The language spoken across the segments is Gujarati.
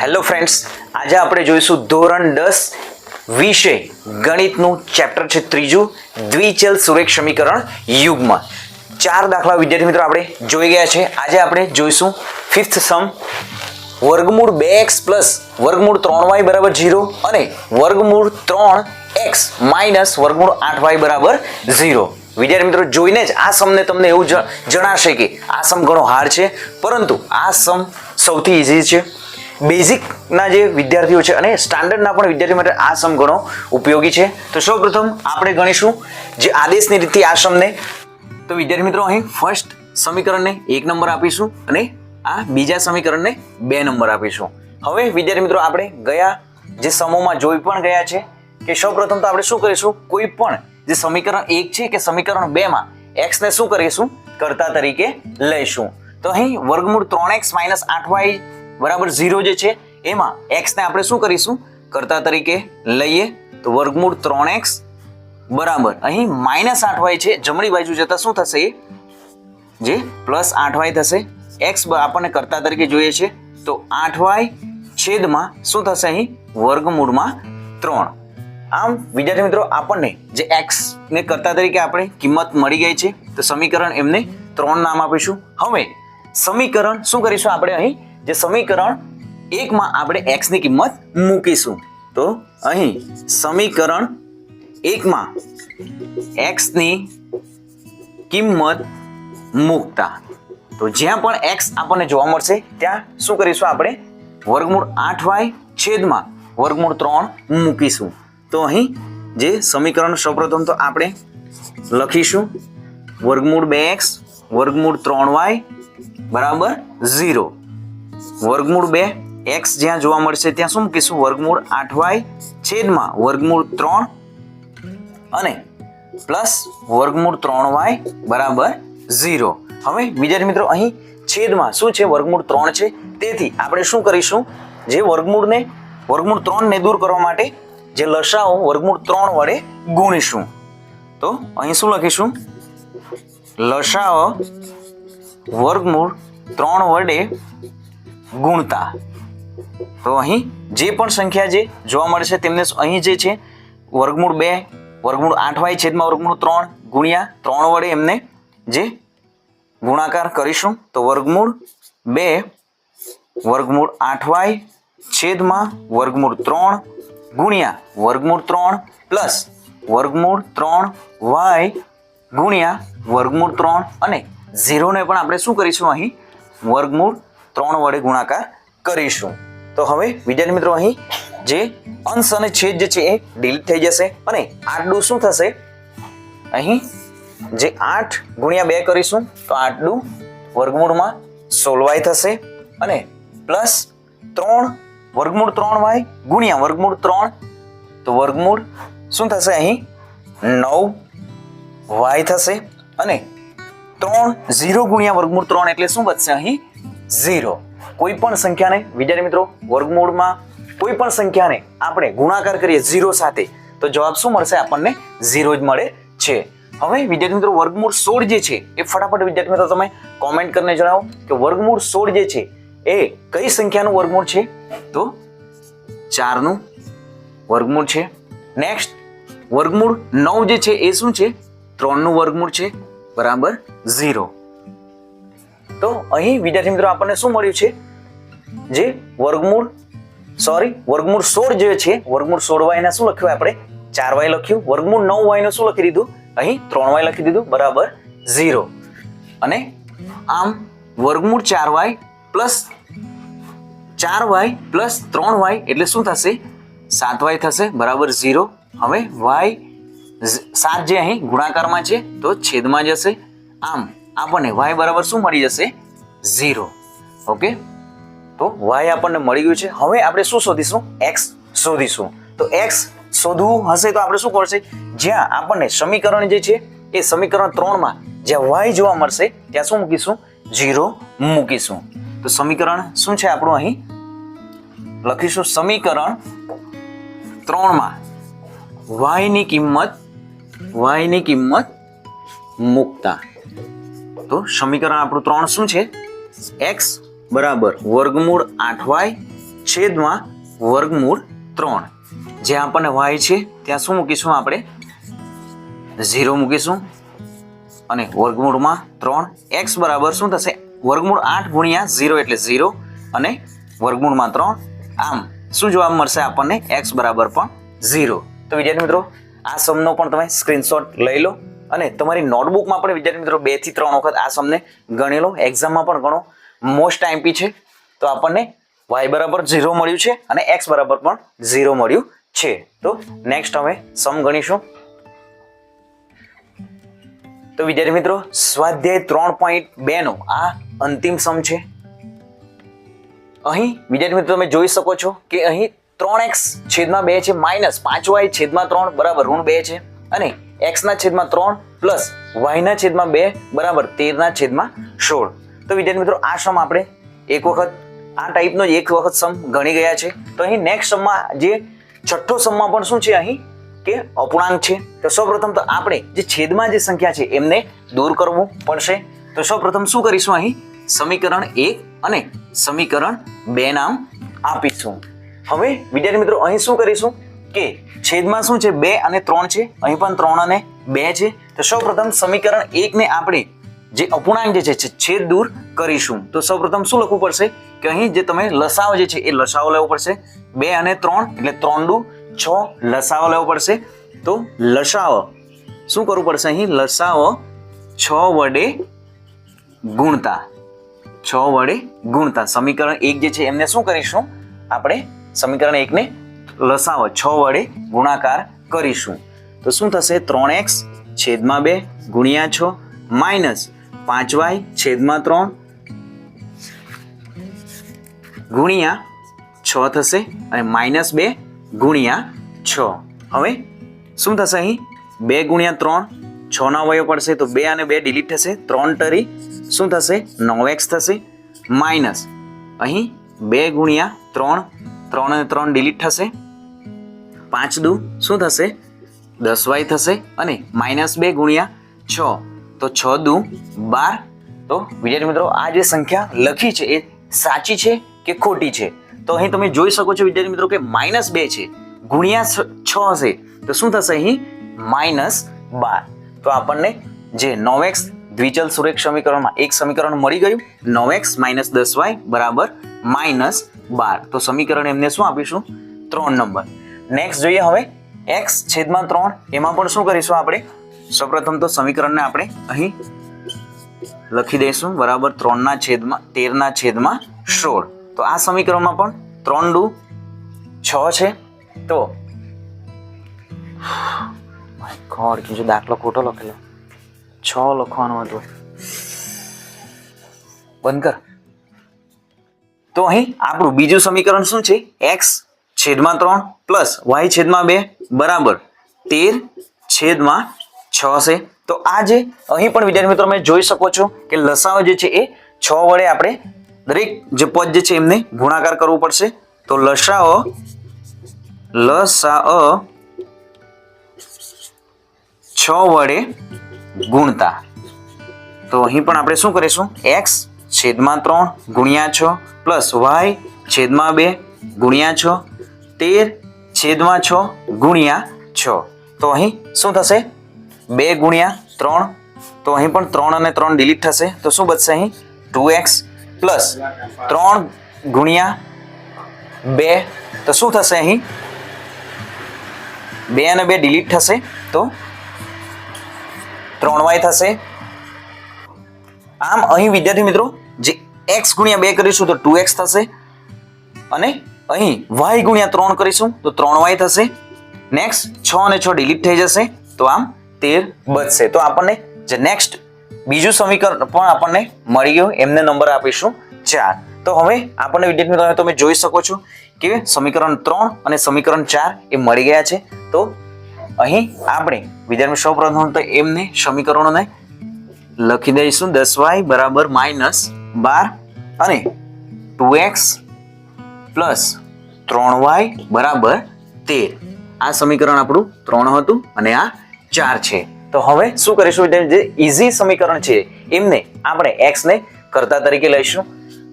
હેલો ફ્રેન્ડ્સ આજે આપણે જોઈશું ધોરણ દસ વિષય ગણિતનું ચેપ્ટર છે ત્રીજું, દ્વિચલ સુરેખ સમીકરણ યુગમાં ચાર દાખલા વિદ્યાર્થી મિત્રો આપણે જોઈ ગયા છે. આજે આપણે જોઈશું ફિફ્થ સમ વર્ગમૂળ બે એક્સ પ્લસ વર્ગમૂળ ત્રણ વાય બરાબર ઝીરો અને વર્ગમૂળ ત્રણ એક્સ માઇનસ વર્ગમૂળ આઠ વાય બરાબર ઝીરો. વિદ્યાર્થી મિત્રો, જોઈને જ આ સમને તમને એવું જણાશે કે આ સમ ઘણો હાર્ડ છે. પરંતુ આ સમ સૌથી ઇઝી છે. બેઝિકના જે વિદ્યાર્થીઓ છે અને સ્ટાન્ડર્ડના પણ વિદ્યાર્થીઓ માટે આ સમ ઘણો ઉપયોગી છે. તો સૌપ્રથમ આપણે ગણીશું જે આદેશની રીતથી આ સમને તો વિદ્યાર્થી મિત્રો, અહીં ફર્સ્ટ સમીકરણને એક નંબર આપીશું અને આ બીજા સમીકરણને બે નંબર આપીશું. હવે વિદ્યાર્થી મિત્રો, આપણે ગયા જે સમૂહમાં જોઈ પણ ગયા છે કે સૌપ્રથમ તો આપણે શું કરીશું? કોઈ પણ જે સમીકરણ એક છે કે સમીકરણ બે માં એક્સ ને શું કરીશું? કરતા તરીકે લઈશું. તો અહીં વર્ગમૂળ ત્રણ એક્સ માઇનસ આઠ વાય બરાબર ઝીરો જે છે, એમાં એક્સને આપણે શું કરીશું? કરતા તરીકે લઈએ તો વર્ગમૂળ ત્રણ એક્સ બરાબર. અહીં માઇનસ આઠ વાય છે, જમણી બાજુ જતા શું થશે? એ જે પ્લસ આઠ વાય થશે. એક્સ આપણને કરતા તરીકે જોઈએ છે, તો આઠ વાય છેદમાં શું થશે અહીં? વર્ગમૂળમાં ત્રણ. આમ, વિદ્યાર્થી મિત્રો, આપણને જે એક્સ ને કરતા તરીકે આપણે કિંમત મળી ગઈ છે, તો સમીકરણ એમને ત્રણ નામ આપીશું. હવે, સમીકરણ શું કરીશું આપણે અહીં? જે સમીકરણ એકમાં આપણે એક્સની કિંમત મૂકીશું. તો અહીં સમીકરણ એકમાં એક્સની કિંમત મૂકતા. તો જ્યાં પણ એક્સ આપણને જોવા મળશે, ત્યાં શું કરીશું આપણે? વર્ગમૂળ આઠ વાય છેદમાં વર્ગમૂળ ત્રણ મૂકીશું. તો અહીં જે સમીકરણ સૌપ્રથમ તો આપણે લખીશું. વર્ગમૂળ બે એક્સ વર્ગમૂળ ત્રણ વાય, બરાબર ઝીરો. વર્ગમૂળ બે, એક્સ જ્યાં જોવા મળશે ત્યાં શું મૂકીશું? વર્ગમૂળ આઠ વાય છેદમાં વર્ગમૂળ ત્રણ અને પ્લસ વર્ગમૂળ ત્રણ વાય બરાબર ઝીરો. હવે વિદ્યાર્થી મિત્રો, અહીં છેદમાં શું છે? વર્ગમૂળ ત્રણ છે. તેથી આપણે શું કરીશું? જે વર્ગમૂળને, વર્ગમૂળ ત્રણને દૂર કરવા માટે જે લસાઓ વર્ગમૂળ ત્રણ વડે ગુણીશું. તો અહીં શું લખીશું? લસાઓ વર્ગમૂળ ત્રણ વડે ગુણતા. તો અહીં જે પણ સંખ્યા જે જોવા મળે છે, તેમને અહીં જે છે, વર્ગમૂળ બે, વર્ગમૂળ આઠ વાય છેદમાં વર્ગમૂળ ત્રણ ગુણ્યા ત્રણ વડે એમને જે ગુણાકાર કરીશું, તો વર્ગમૂળ બે, વર્ગમૂળ આઠ વાય છેદમાં વર્ગમૂળ ત્રણ ગુણ્યા વર્ગમૂળ ત્રણ પ્લસ વર્ગમૂળ ત્રણ વાય ગુણ્યા વર્ગમૂળ ત્રણ અને ઝીરોને પણ આપણે શું કરીશું અહીં? વર્ગમૂળ ત્રણ વડે ગુણાકાર કરીશું. તો હવે, વિદ્યાર્થી મિત્રો, અહીં જે અંશ અને છેદ જે છે એ ડિલીટ થઈ જશે અને આટલું શું થશે? અહીં જે આઠ ગુણ્યા બે કરીશું, તો આટલું વર્ગમૂળમાં સોલવાય થશે અને પ્લસ ત્રણ વર્ગમૂળ ત્રણ વાય ગુણ્યા વર્ગમૂળ ત્રણ, તો વર્ગમૂળ શું થશે? અહીં નવ વાય થશે અને ત્રણ ઝીરો ગુણ્યા વર્ગમૂળ ત્રણ એટલે શું બચશે અહીં ઝીરો. કોઈ પણ સંખ્યાને, વિદ્યાર્થી મિત્રો, વર્ગમૂળમાં કોઈ પણ સંખ્યાને આપણે ગુણાકાર કરીએ ઝીરો સાથે, તો જવાબ શું મળશે? આપણને ઝીરો જ મળે છે. હવે વિદ્યાર્થી મિત્રો, વર્ગમૂળ સોળ જે છે, એ ફટાફટ વિદ્યાર્થી મિત્રો તમે કોમેન્ટ કરીને જણાવો કે વર્ગમૂળ સોળ જે છે, એ કઈ સંખ્યાનું વર્ગમૂળ છે? તો ચારનું વર્ગમૂળ છે. નેક્સ્ટ વર્ગમૂળ નવ જે છે, એ શું છે? ત્રણનું વર્ગમૂળ છે. બરાબર, ઝીરો. તો અહીં વિદ્યાર્થી મિત્રો આપણને શું મળ્યું છે? જે વર્ગમૂળ સોરી વર્ગમૂળ સોળ જે છે, વર્ગમૂળ સોળ વાયના શું લખ્યું આપણે? ચાર વાય લખ્યું. વર્ગમૂળ નવ વાયનું શું લખી દીધું? અહીં ત્રણ વાય લખી દીધું, બરાબર, ઝીરો. અને આમ વર્ગમૂળ ચાર વાય પ્લસ ચાર વાય પ્લસ ત્રણ વાય એટલે શું થશે? સાત વાય થશે, બરાબર, ઝીરો. હવે વાય સાત જે અહીં ગુણાકારમાં છે, તો છેદમાં જશે. આમ આપણને વાય બરાબર શું મળી જશે? ઝીરો ઓકે તો વાય આપણને મળી ગયું છે. હવે આપણે શું શોધીશું? એક્સ શોધીશું. તો એક્સ શોધવું હશે તો આપણે શું કરશે? જ્યાં આપણને સમીકરણ જે છે, એ સમીકરણ ત્રણમાં જ્યાં વાય જોવા મળશે, ત્યાં શું મૂકીશું? ઝીરો મૂકીશું. તો સમીકરણ શું છે આપણું અહીં? લખીશું સમીકરણ ત્રણમાં વાયની કિંમત વાયની કિંમત મૂકતા. તો સમીકરણ આપણું ત્રણ શું છે? એક્સ બરાબર વર્ગમૂળ આઠ વાય છેદમાં વર્ગમૂળ ત્રણ. જે આપણને વાય છે, ત્યાં શું મૂકીશું આપણે? ઝીરો મૂકીશું. અને વર્ગમૂળમાં ત્રણ. એક્સ બરાબર શું થશે? વર્ગમૂળ આઠ ગુણ્યા ઝીરો એટલે ઝીરો અને વર્ગમૂળમાં ત્રણ. આમ, શું જવાબ મળશે આપણને? એક્સ બરાબર પણ ઝીરો તો વિદ્યાર્થી મિત્રો, આ સમનો પણ તમે સ્ક્રીનશોટ લઈ લો. અને તમારી નોટબુકમાં પણ વિદ્યાર્થી મિત્રો બેથી ત્રણ વખત આ સમને ગણી લો એક્ઝામમાં પણ ઘણો મોસ્ટ આઈમ્પી છે. તો આપણને વાય બરાબર ઝીરો મળ્યું છે અને એક્સ બરાબર પણ ઝીરો મળ્યું છે. તો નેક્સ્ટ હવે સમ ગણીશું. તો વિદ્યાર્થી મિત્રો, સ્વાધ્યાય ત્રણ પોઈન્ટ બે નો આ અંતિમ સમ છે. અહીં વિદ્યાર્થી મિત્રો તમે જોઈ શકો છો કે અહીં ત્રણ એક્સ છેદમાં બે છે, માઇનસ પાંચ વાય છેદમાં ત્રણ, બરાબર ઋણ બે છે. અને એક્સ ના છેદમાં ત્રણ પ્લસ વાયના છેદમાં બે બરાબર તેરના છેદમાં સોળ. તો વિદ્યાર્થી મિત્રો, આ સમ આપણે એક વખત, આ ટાઈપનો એક વખત સમ ગણી ગયા છે. તો અહીં નેક્સ્ટ સમમાં જે છઠ્ઠો સમમાં પણ શું છે અહીં? કે અપૂર્ણાંક છે. તો સૌપ્રથમ તો આપણે જે છેદમાં જે સંખ્યા છે એમને દૂર કરવું પડશે. તો સૌપ્રથમ શું કરીશું અહીં? સમીકરણ એક અને સમીકરણ બે નામ આપીશું. હવે વિદ્યાર્થી મિત્રો, અહીં શું કરીશું? કે છેદમાં શું છે? બે અને ત્રણ છે? અહીં પણ ત્રણ અને બે છે. તો સૌપ્રથમ સમીકરણ એકને આપણે જે અપૂર્ણાંક જે છે છેદ દૂર કરીશું. તો સૌપ્રથમ શું લખવું પડશે? કે અહીં જે તમે લસાવ જે છે, એ લસાવો લેવો પડશે. બે અને ત્રણ, એટલે ત્રણ દુ છ લસાવ લેવો પડશે. તો લસાવ શું કરવું પડશે અહીં? લસાવ છ વડે ગુણતા. છ વડે ગુણતા. સમીકરણ એક જે છે, એમને શું કરીશું? આપણે સમીકરણ એકને લસાવ છ વડે ગુણાકાર કરીશું. તો શું થશે? ત્રણ એક્સ છેદમાં બે ગુણ્યા છ માઇનસ પાંચ વાય છેદમાં ત્રણ ગુણ્યા છ થશે અને માઇનસ બે ગુણ્યા છ. હવે શું થશે અહીં? બે ગુણ્યા ત્રણ છ ના વયો પડશે તો બે અને બે ડિલીટ થશે. ત્રણ ટરી શું થશે? નવ એક્સ થશે. માઇનસ અહીં બે ગુણ્યા ત્રણ ત્રણ અને ત્રણ ડિલીટ થશે. પાંચ દુ, શું થશે? દસ વાય થશે અને માઇનસ બે ગુણ્યા છ. તો છ દુ બાર. તો વિદ્યાર્થી મિત્રો, આ જે સંખ્યા લખી છે એ સાચી છે કે ખોટી છે? તો અહીં તમે જોઈ શકો છો વિદ્યાર્થી મિત્રો કે માઇનસ બે છે, ગુણ્યા છ હશે. તો શું થશે અહીં? માઇનસ બાર. તો આપણને જે નોવેક્સ દ્વિચલ સુરેખ સમીકરણમાં એક સમીકરણ મળી ગયું. નોવેક્સ માઇનસ દસ વાય બરાબર માઇનસ બાર. તો સમીકરણ એમને શું આપીશું? ત્રણ નંબર. નેક્સ્ટ જોઈએ હવે એક્સ છેદમાં ત્રણ. એમાં પણ શું કરીશું આપણે? સૌપ્રથમ તો સમીકરણને આપણે અહીં લખી દઈશું. બરાબર ત્રણના છેદમાં, તેરના છેદમાં સોળ. તો આ સમીકરણમાં પણ ત્રણ ડુ છ છે. તો ગોડ કીધું દાખલો ખોટો લખેલો. છ લખવાનો હતો. બંધ કર. તો અહીં આપણું બીજું સમીકરણ શું છે? એક્સ છેદમાં ત્રણ પ્લસ વાય છેદમાં બે બરાબર તેર છેદમાં છ છે તો આ જે અહીં પણ વિદ્યાર્થી મિત્રો તમે જોઈ શકો છો કે લસાઓ જે છે એ છ વડે આપણે દરેક જે પદ જે છે એમને ગુણાકાર કરવો પડશે. તો લસાઓ લસાઅ છ વડે ગુણતા. તો અહીં પણ આપણે શું કરીશું? એક્સ છેદમાં ત્રણ ગુણ્યા છ પ્લસ વાય છેદમાં બે ગુણ્યા છ તેર છેદમાં છ ગુણ્યા છ. તો અહીં શું થશે? બે ગુણ્યા ત્રણ. તો અહીં પણ ત્રણ અને ત્રણ ડિલીટ થશે. તો શું બચશે અહીં? ટુ એક્સ પ્લસ ત્રણ ગુણ્યા બે. તો શું થશે અહીં? બે અને બે ડિલીટ થશે. તો ત્રણ વાય થશે. આમ અહીં વિદ્યાર્થી મિત્રો, જે એક્સ ગુણ્યા બે કરીશું તો ટુ એક્સ થશે. અને અહીં વાય ગુણ્યા ત્રણ કરીશું, તો ત્રણ વાય થશે. નેક્સ્ટ છ અને છ ડિલીટ થઈ જશે, તો આમ તેર બચશે. તો આપણને જે નેક્સ્ટ બીજું સમીકરણ પણ આપણને મળી ગયું, એમને નંબર આપીશું ચાર. તો હવે આપણને વિદ્યાર્થી મિત્રો તમે જોઈ શકો છો કે સમીકરણ ત્રણ અને સમીકરણ ચાર એ મળી ગયા છે. તો અહીં આપણે વિદ્યાર્થી સૌ પ્રથમ તો એમને સમીકરણોને લખી દઈશું. દસ વાય બરાબર માઇનસ બાર અને ટુ એક્સ પ્લસ ત્રણ વાય બરાબર તેર. આ સમીકરણ આપણું ત્રણ હતું અને આ ચાર છે. તો હવે શું કરીશું? જે ઇઝી સમીકરણ છે, એમને આપણે એક્સ ને કરતા તરીકે લઈશું.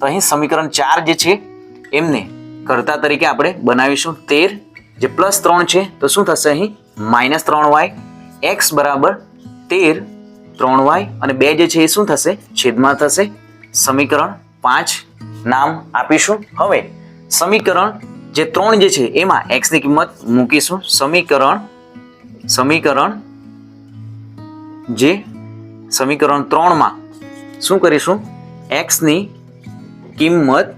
તો અહીં સમીકરણ ચાર જે છે, એમને કરતા તરીકે આપણે બનાવીશું. તેર જે પ્લસ ત્રણ છે, તો શું થશે અહીં? માઇનસ ત્રણ વાય. એક્સ બરાબર તેર, ત્રણ વાય. અને બે જે છે, એ શું થશે? છેદમાં થશે. સમીકરણ પાંચ નામ આપીશું. હવે સમીકરણ જે ત્રણ જે છે, એમાં એક્સની કિંમત મૂકીશું. સમીકરણ સમીકરણ જે સમીકરણ ત્રણમાં શું કરીશું? એક્સની કિંમત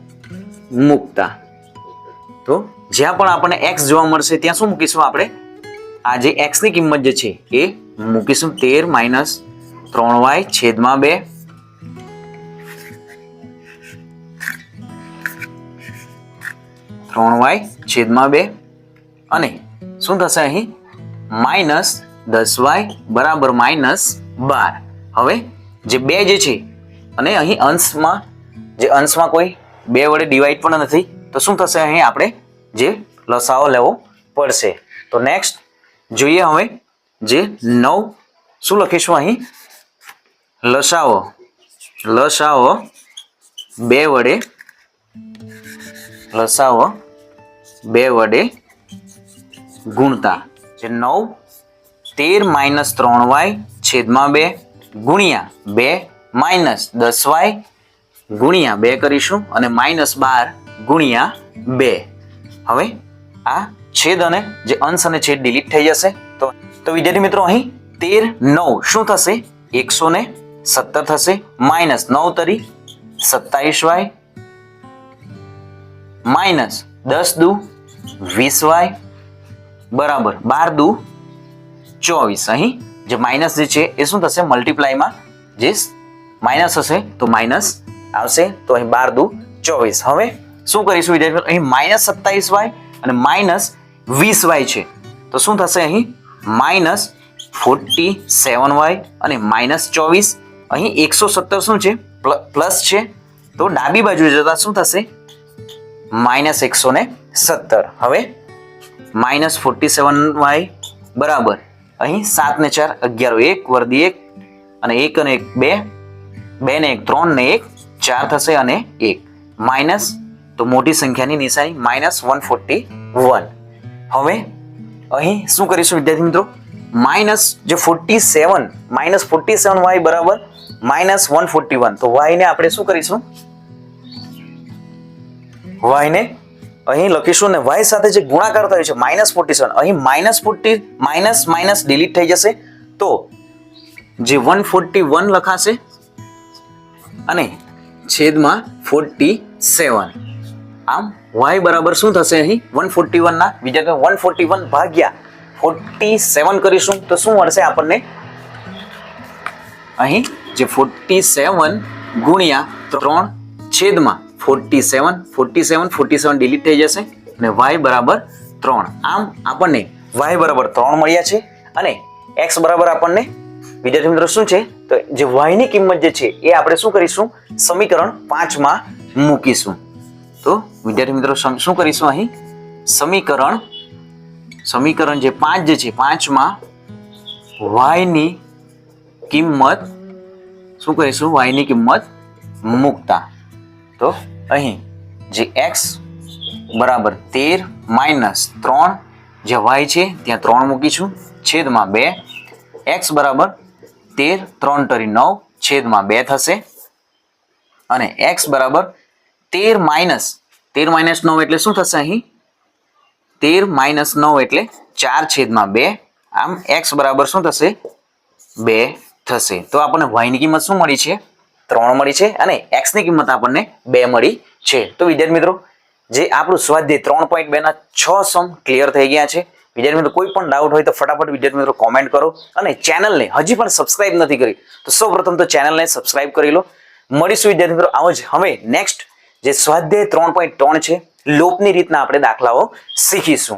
મૂકતા. તો જ્યાં પણ આપણને એક્સ જોવા મળશે, ત્યાં શું મૂકીશું આપણે? આ જે એક્સની કિંમત જે છે, એ મૂકીશું તેર માઇનસ ત્રણ વાય છેદમાં બે. ત્રણ વાય છેદમાં બે. અને શું થશે અહીં? માઇનસ દસ વાય બરાબર માઇનસ બાર. હવે જે બે જે છે, અને અહીં અંશમાં, જે અંશમાં કોઈ બે વડે ડિવાઈડ પણ નથી, તો શું થશે અહીં આપણે જે લસાઓ લેવો પડશે. તો નેક્સ્ટ જોઈએ હવે જે નવ, શું લખીશું અહીં? લસાઓ લસાઓ બે વડે લસાઓ બે વડે ગુણતા. જે નવ, તેર માઇનસ ત્રણ વાય છેદમાં બે ગુણ્યા બે માઇનસ દસ વાય ગુણ્યા બે કરીશું અને માઇનસ બાર ગુણ્યા બે. હવે આ છેદ અને જે અંશ અને છેદ ડિલીટ થઈ જશે. તો તો વિદ્યાર્થી મિત્રો અહીં તેર, નવ શું થશે? એકસો ને સત્તર થશે. માઇનસ નવ તરી સત્તાવીસ વાય માઇનસ દસ દુ, વીસ વાય, બરાબર બાર દુ, ચોવીસ. અહીં જે માઇનસ જે છે, એ શું થશે? મલ્ટીપ્લાયમાં જે માઇનસ હશે, તો માઇનસ આવશે, તો અહીં બાર દુ, ચોવીસ. હવે શું કરીશું વિદ્યાર્થી અહીં માઇનસ સત્તાવીસ વાય અને માઇનસ વીસ વાય છે. તો શું થશે અહીં? માઇનસ ફોર્ટી સેવન વાય અને માઇનસ ચોવીસ. અહીં એકસો સત્તર શું છે? પ્લસ છે. તો ડાબી બાજુ જતા શું થશે? માઇનસ એકસો ને સત્તર. હવે માઇનસ ફોર્ટી સેવન વાય બરાબર. અહીં સાત ને ચાર, અગિયાર એક, વર્દી એક અને એક અને એક બે બે ને એક, ત્રણ ને એક, ચાર થશે અને એક. માઇનસ, તો મોટી સંખ્યાની નિશાની માઇનસ વન ફોર્ટી વન. હવે અહીં શું કરીશું વિદ્યાર્થી મિત્રો? માઇનસ જે forty seven, minus forty seven y બરાબર, માઇનસ વન ફોર્ટી વન. તો વાયને આપણે શું કરીશું? વાયને અહીં લખીશું ને વાય સાથે જે ગુણાકાર થયો છે માઇનસ ફોર્ટી સેવન અહીં minus forty minus minus delete થઈ જશે. તો જે વન ફોર્ટી વન લખાશે અને છેદમાં ફોર્ટી સેવન આમ વાય બરાબર શું થશે અહીં? વન ફોર્ટી વનના બીજા વન ફોર્ટી વન ભાગ્યા ફોર્ટી સેવન કરીશું. તો શું મળશે આપણને? અહીં જે ફોર્ટી સેવન ગુણ્યા ત્રણ છેદમાં forty seven forty seven forty seven delete થઈ જશે અને વાય બરાબર ત્રણ. આમ આપણને વાય બરાબર ત્રણ મળ્યા છે અને એક્સ બરાબર આપણને, વિદ્યાર્થી મિત્રો શું છે? તો જે વાયની કિંમત જે છે, એ આપણે શું કરીશું? સમીકરણ પાંચમાં મૂકીશું. તો વિદ્યાર્થી મિત્રો શું કરીશું અહીં? સમીકરણ સમીકરણ જે પાંચ જે છે પાંચમાં વાયની કિંમત, શું કરીશું? વાયની કિંમત મૂકતા. તો અહીં જે એક્સ બરાબર તેર માઇનસ ત્રણ જે વાય છે, ત્યાં ત્રણ મૂકીશું છેદમાં બે. એક્સ બરાબર તેર ત્રણ તરી નવ, છેદમાં બે થશે. અને એક્સ બરાબર તેર માઇનસ તેર માઇનસ નવ એટલે શું થશે અહીં? તેર માઇનસ નવ એટલે ચાર છેદમાં બે. આમ એક્સ બરાબર શું થશે? બે થશે. તો આપણને વાયની કિંમત શું મળી છે? ત્રણ મળી છે અને એક્સની કિંમત આપણને બે મળી છે. તો વિદ્યાર્થી મિત્રો, જે આપણું સ્વાધ્યાય ત્રણ પોઈન્ટ બે ના છ સમ ક્લિયર થઈ ગયા છે. વિદ્યાર્થી મિત્રો, કોઈ પણ ડાઉટ હોય તો ફટાફટ વિદ્યાર્થી મિત્રો કોમેન્ટ કરો અને ચેનલને હજી પણ સબસ્ક્રાઇબ નથી કરી, તો સૌપ્રથમ તો ચેનલને સબસ્ક્રાઇબ કરી લો. મળીશું વિદ્યાર્થી મિત્રો, આવો જ હવે નેક્સ્ટ જે સ્વાધ્યાય ત્રણ પોઈન્ટ ત્રણ છે, લોપની રીતના આપણે દાખલાઓ શીખીશું.